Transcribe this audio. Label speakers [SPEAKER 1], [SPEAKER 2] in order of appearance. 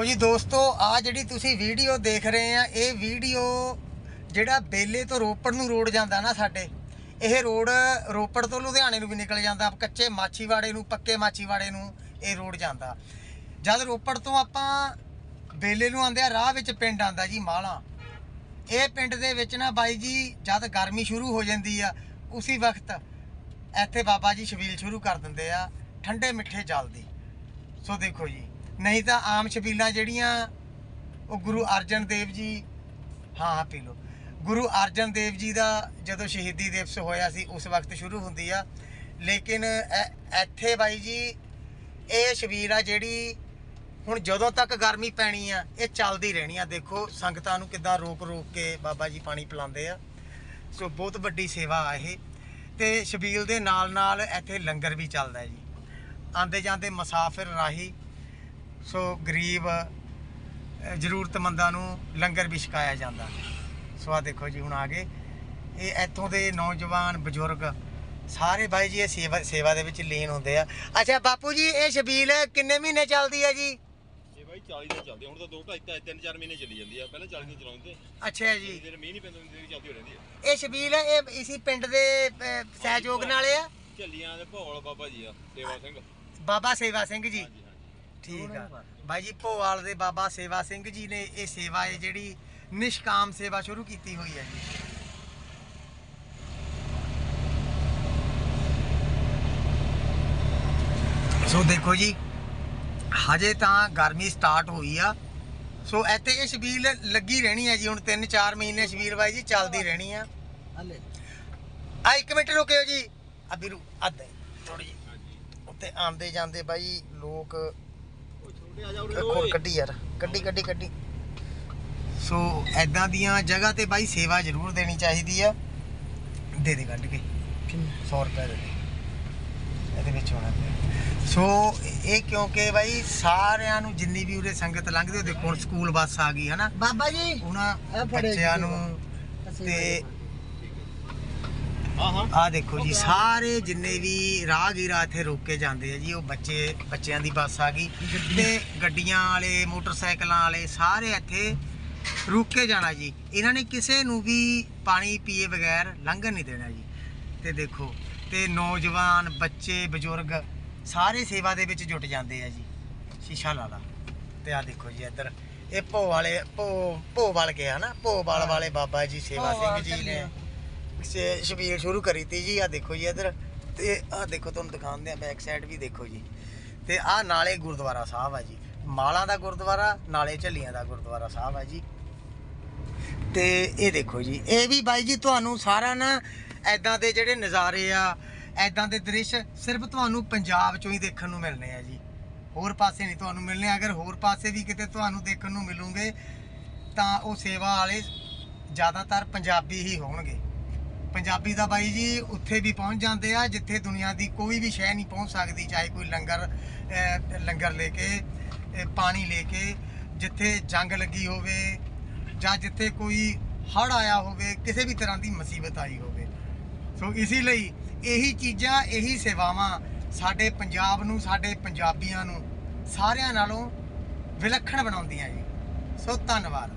[SPEAKER 1] ਲਓ ਜੀ ਦੋਸਤੋ ਆ ਜਿਹੜੀ ਤੁਸੀਂ ਵੀਡੀਓ ਦੇਖ ਰਹੇ ਆ, ਇਹ ਵੀਡੀਓ ਜਿਹੜਾ ਬੇਲੇ ਤੋਂ ਰੋਪੜ ਨੂੰ ਰੋਡ ਜਾਂਦਾ ਨਾ ਸਾਡੇ, ਇਹ ਰੋਡ ਰੋਪੜ ਤੋਂ ਲੁਧਿਆਣੇ ਨੂੰ ਵੀ ਨਿਕਲ ਜਾਂਦਾ, ਕੱਚੇ ਮਾਛੀਵਾੜੇ ਨੂੰ, ਪੱਕੇ ਮਾਛੀਵਾੜੇ ਨੂੰ ਇਹ ਰੋਡ ਜਾਂਦਾ। ਜਦ ਰੋਪੜ ਤੋਂ ਆਪਾਂ ਬੇਲੇ ਨੂੰ ਆਂਦੇ ਆ, ਰਾਹ ਵਿੱਚ ਪਿੰਡ ਆਂਦਾ ਜੀ ਮਾਲਾ। ਇਹ ਪਿੰਡ ਦੇ ਵਿੱਚ ਨਾ ਬਾਈ ਜੀ, ਜਦ ਗਰਮੀ ਸ਼ੁਰੂ ਹੋ ਜਾਂਦੀ ਆ, ਉਸੇ ਵਕਤ ਇੱਥੇ ਬਾਬਾ ਜੀ ਛਬੀਲ ਸ਼ੁਰੂ ਕਰ ਦਿੰਦੇ ਆ, ਠੰਡੇ ਮਿੱਠੇ ਜਲ ਦੀ। ਸੋ ਦੇਖੋ ਜੀ ਨਹੀਂ ਤਾਂ ਆਮ ਛਬੀਲਾਂ ਜਿਹੜੀਆਂ, ਉਹ ਗੁਰੂ ਅਰਜਨ ਦੇਵ ਜੀ, ਹਾਂ ਹਾਂ, ਪੀ ਲਓ। ਗੁਰੂ ਅਰਜਨ ਦੇਵ ਜੀ ਦਾ ਜਦੋਂ ਸ਼ਹੀਦੀ ਦਿਵਸ ਹੋਇਆ ਸੀ, ਉਸ ਵਕਤ ਸ਼ੁਰੂ ਹੁੰਦੀ ਆ। ਲੇਕਿਨ ਇ- ਇੱਥੇ ਬਾਈ ਜੀ, ਇਹ ਛਬੀਲ ਆ ਜਿਹੜੀ ਹੁਣ ਜਦੋਂ ਤੱਕ ਗਰਮੀ ਪੈਣੀ ਆ, ਇਹ ਚੱਲਦੀ ਰਹਿਣੀ ਆ। ਦੇਖੋ, ਸੰਗਤਾਂ ਨੂੰ ਕਿੱਦਾਂ ਰੋਕ ਰੋਕ ਕੇ ਬਾਬਾ ਜੀ ਪਾਣੀ ਪਿਲਾਉਂਦੇ ਆ। ਸੋ ਬਹੁਤ ਵੱਡੀ ਸੇਵਾ ਆ ਇਹ। ਤੇ ਸ਼ਬੀਲ ਦੇ ਨਾਲ ਨਾਲ ਇੱਥੇ ਲੰਗਰ ਵੀ ਚੱਲਦਾ ਜੀ। ਆਂਦੇ ਜਾਂਦੇ ਮੁਸਾਫਿਰ ਰਾਹੀ ਸੋ ਗਰੀਬ ਜ਼ਰੂਰਤਮੰਦਾਂ ਨੂੰ ਲੰਗਰ ਵੀ ਛਕਾਇਆ ਜਾਂਦਾ। ਸੋ ਆ ਦੇਖੋ ਜੀ ਹੁਣ ਆ ਗਏ ਇਹ ਇੱਥੋਂ ਦੇ ਨੌਜਵਾਨ ਬਜ਼ੁਰਗ ਸਾਰੇ ਬਾਈ ਜੀ ਇਹ ਸੇਵਾ ਸੇਵਾ ਦੇ ਵਿੱਚ ਲੀਨ ਹੁੰਦੇ ਆ। ਅੱਛਾ ਬਾਪੂ ਜੀ ਇਹ ਛਬੀਲ ਕਿੰਨੇ ਮਹੀਨੇ ਚੱਲਦੀ ਹੈ ਜੀ?
[SPEAKER 2] ਇਹ ਬਾਈ 40 ਦਿਨ ਚੱਲਦੀ ਆ। ਹੁਣ ਤਾਂ 2 2.5 3 4 ਮਹੀਨੇ ਚੱਲੀ ਜਾਂਦੀ ਆ। ਪਹਿਲਾਂ 40 ਦਿਨ ਚਲਾਉਂਦੇ
[SPEAKER 1] ਅੱਛਾ ਜੀ।
[SPEAKER 2] ਜਿਹੜੇ ਮੀਂਹ ਨਹੀਂ ਪੈਂਦੇ ਹੁੰਦੇ ਚੱਲਦੀ ਹੋ ਰਹਿੰਦੀ ਆ।
[SPEAKER 1] ਇਹ ਇਸੀ ਪਿੰਡ ਦੇ ਸਹਿਯੋਗ ਨਾਲ ਆ?
[SPEAKER 2] ਝੱਲੀਆਂ ਦੇ ਭੌਲ ਬਾਬਾ ਜੀ ਆ ਸੇਵਾ ਸਿੰਘ।
[SPEAKER 1] ਬਾਬਾ ਸੇਵਾ ਸਿੰਘ ਜੀ। ਠੀਕ ਆ। ਬਾਈ ਜੀ ਭੋਵਾਲ ਦੇ ਬਾਬਾ ਸੇਵਾ ਸਿੰਘ ਜੀ ਨੇ ਇਹ ਸੇਵਾ ਹੈ ਜਿਹੜੀ ਨਿਸ਼ਕਾਮ ਸੇਵਾ ਸ਼ੁਰੂ ਕੀਤੀ ਹੋਈ ਹੈ ਜੀ। ਸੋ ਦੇਖੋ ਜੀ ਹਜੇ ਤਾਂ ਗਰਮੀ ਸਟਾਰਟ ਹੋਈ ਆ। ਸੋ ਇੱਥੇ ਇਹ ਛਬੀਲ ਲੱਗੀ ਰਹਿਣੀ ਹੈ ਜੀ ਹੁਣ 3-4 ਮਹੀਨੇ ਛਬੀਲ ਬਾਈ ਜੀ ਚੱਲਦੀ ਰਹਿਣੀ ਆ। ਆ ਇੱਕ ਮਿੰਟ ਰੁਕਿਓ ਜੀ। ਆ ਵੀਰੂ ਅੱਧੇ ਥੋੜੀ ਜੀ ਉੱਤੇ ਆਉਂਦੇ ਜਾਂਦੇ ਬਾਈ ਲੋਕ ਖੋਲ ਕੱਢੀ ਯਾਰ। ਕੱਢੀ ਕੱਢੀ ਕੱਢੀ। ਸੋ ਐਦਾਂ ਦੀਆਂ ਜਗ੍ਹਾ ਤੇ ਬਾਈ ਸੇਵਾ ਜ਼ਰੂਰ ਦੇਣੀ ਚਾਹੀਦੀ ਆ। ਦੇ ਦੇ ਕੱਢ ਕੇ। 100 ਰੁਪਏ ਦੇ ਦੇ। ਇਹਦੇ ਵਿੱਚ ਹੋਣਾ ਪਿਆ। ਸੋ ਇਹ ਕਿਉਂਕਿ ਬਾਈ ਸਾਰਿਆਂ ਨੂੰ ਜਿੰਨੀ ਵੀ ਉਰੇ ਸੰਗਤ ਲੰਘਦੀ ਦੇਖੋ ਹੁਣ ਸਕੂਲ ਬੱਸ ਆ ਗਈ ਹਨਾ?
[SPEAKER 3] ਬਾਬਾ ਜੀ
[SPEAKER 1] ਉਹਨਾਂ ਬੱਚਿਆਂ। ਨੂੰ ਤੇ ਆ ਦੇਖੋ ਜੀ, ਸਾਰੇ ਜਿੰਨੇ ਵੀ ਰਾਹਗੀਰ ਇੱਥੇ ਰੁਕ ਕੇ ਜਾਂਦੇ ਆ ਜੀ, ਉਹ ਬੱਚੇ, ਬੱਚਿਆਂ ਦੀ ਬੱਸ ਆ ਗਈ। ਤੇ ਗੱਡੀਆਂ ਵਾਲੇ, ਮੋਟਰਸਾਈਕਲਾਂ ਵਾਲੇ ਸਾਰੇ ਇੱਥੇ ਰੁਕ ਕੇ ਜਾਣਾ ਜੀ। ਇਹਨਾਂ ਨੇ ਕਿਸੇ ਨੂੰ ਵੀ ਪਾਣੀ ਪੀਏ ਬਗੈਰ ਲੰਘਣ ਨਹੀਂ ਦੇਣਾ ਜੀ। ਤੇ ਦੇਖੋ, ਤੇ ਨੌਜਵਾਨ, ਬੱਚੇ, ਬਜ਼ੁਰਗ ਸਾਰੇ ਸੇਵਾ ਦੇ ਵਿੱਚ ਜੁਟ ਜਾਂਦੇ ਆ ਜੀ। ਸ਼ੀਸ਼ਾ ਲਾਲਾ ਲਾ। ਤੇ ਆ ਦੇਖੋ ਜੀ ਇੱਧਰ, ਇਹ ਭੋ ਵਾਲੇ, ਭੋ ਭੋ ਵਾਲ ਕੇ ਹਨਾ ਭੋ ਵਾਲ ਵਾਲੇ ਬਾਬਾ ਜੀ ਸੇਵਾ ਸਿੰਘ ਜੀ ਨੇ। ਸੇ ਸ਼ਬੀਰ ਸ਼ੁਰੂ ਕਰੀ ਤੀ ਜੀ ਆ ਦੇਖੋ ਜੀ ਇੱਧਰ। ਤੇ ਆ ਦੇਖੋ, ਤੁਹਾਨੂੰ ਦਿਖਾਉਂਦੇ ਆ ਬੈਕ ਸਾਈਡ ਵੀ ਦੇਖੋ ਜੀ। ਤੇ ਆ ਨਾਲੇ ਗੁਰਦੁਆਰਾ ਸਾਹਿਬ ਆ ਜੀ। ਮਾਲਾਂ ਦਾ ਗੁਰਦੁਆਰਾ, ਨਾਲੇ ਝੱਲੀਆਂ ਦਾ ਗੁਰਦੁਆਰਾ ਸਾਹਿਬ ਆ ਜੀ। ਤੇ ਇਹ ਦੇਖੋ ਜੀ, ਇਹ ਵੀ ਬਾਈ ਜੀ ਤੁਹਾਨੂੰ ਸਾਰਾ ਨਾ ਐਦਾਂ ਦੇ ਜਿਹੜੇ ਨਜ਼ਾਰੇ ਆ ਐਦਾਂ ਦੇ ਦ੍ਰਿਸ਼ ਸਿਰਫ ਤੁਹਾਨੂੰ ਪੰਜਾਬ ਚੋਂ ਹੀ ਦੇਖਣ ਨੂੰ ਮਿਲਨੇ ਆ ਜੀ। ਹੋਰ ਪਾਸੇ ਨਹੀਂ ਤੁਹਾਨੂੰ ਮਿਲਨੇ ਅਗਰ ਹੋਰ ਪਾਸੇ ਵੀ ਕਿਤੇ ਤੁਹਾਨੂੰ ਦੇਖਣ ਨੂੰ ਮਿਲੂਗੇ, ਤਾਂ ਉਹ ਸੇਵਾ ਵਾਲੇ ਜ਼ਿਆਦਾਤਰ ਪੰਜਾਬੀ ਹੀ ਹੋਣਗੇ। ਪੰਜਾਬੀ ਦਾ ਬਾਈ ਜੀ, ਉੱਥੇ ਵੀ ਪਹੁੰਚ ਜਾਂਦੇ ਆ, ਜਿੱਥੇ ਦੁਨੀਆ ਦੀ ਕੋਈ ਵੀ ਸ਼ੈ ਨਹੀਂ ਪਹੁੰਚ ਸਕਦੀ, ਚਾਹੇ ਕੋਈ ਲੰਗਰ ਲੰਗਰ ਲੈ ਕੇ ਪਾਣੀ ਲੈ ਕੇ, ਜਿੱਥੇ ਜੰਗ ਲੱਗੀ ਹੋਵੇ ਜਾਂ ਜਿੱਥੇ ਕੋਈ ਹੜ ਆਇਆ ਹੋਵੇ, ਕਿਸੇ ਵੀ ਤਰ੍ਹਾਂ ਦੀ ਮੁਸੀਬਤ ਆਈ ਹੋਵੇ। ਸੋ ਇਸੇ ਲਈ ਇਹੀ ਚੀਜ਼ਾਂ, ਇਹੀ ਸੇਵਾਵਾਂ ਸਾਡੇ ਪੰਜਾਬ ਨੂੰ, ਸਾਡੇ ਪੰਜਾਬੀਆਂ ਨੂੰ ਸਾਰਿਆਂ ਨਾਲੋਂ ਵਿਲੱਖਣ ਬਣਾਉਂਦੀਆਂ ਜੀ। ਸੋ ਧੰਨਵਾਦ।